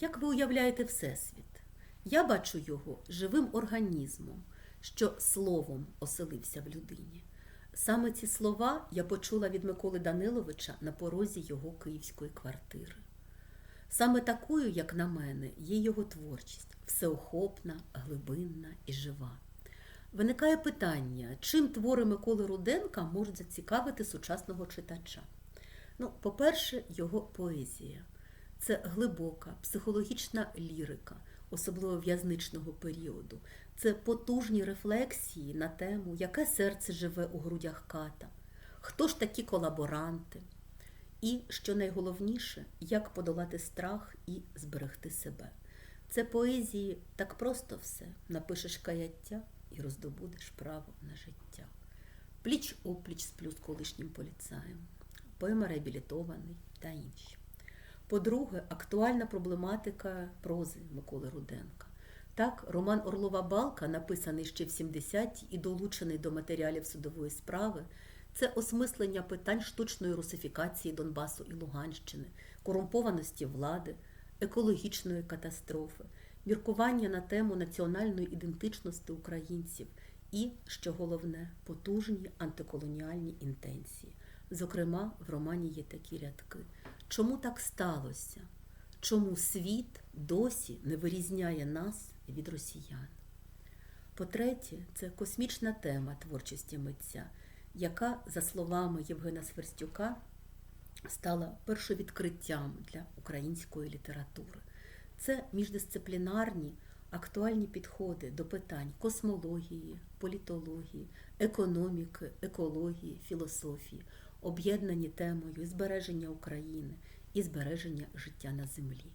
Як ви уявляєте Всесвіт? Я бачу його живим організмом, що словом оселився в людині. Саме ці слова я почула від Миколи Даниловича на порозі його київської квартири. Саме такою, як на мене, є його творчість всеохопна, глибинна і жива. Виникає питання, чим твори Миколи Руденка можуть зацікавити сучасного читача? Ну, по-перше, його поезія. Це глибока психологічна лірика, особливо в'язничного періоду. Це потужні рефлексії на тему, яке серце живе у грудях ката, хто ж такі колаборанти, і, що найголовніше, як подолати страх і зберегти себе. Це поезії так просто все. Напишеш каяття і роздобудеш право на життя. Пліч опліч сплю з колишнім поліцаєм, поема реабілітований та інші. По-друге, актуальна проблематика прози Миколи Руденка. Так, роман Орлова Балка, написаний ще в 70-ті і долучений до матеріалів судової справи, це осмислення питань штучної русифікації Донбасу і Луганщини, корумпованості влади, екологічної катастрофи, міркування на тему національної ідентичності українців і, що головне, потужні антиколоніальні інтенції. Зокрема, в романі є такі рядки. Чому так сталося? Чому світ досі не вирізняє нас від росіян? По-третє, це космічна тема творчості митця, яка, за словами Євгена Сверстюка, стала першовідкриттям для української літератури. Це міждисциплінарні актуальні підходи до питань космології, політології, економіки, екології, філософії, об'єднані темою збереження України і збереження життя на землі.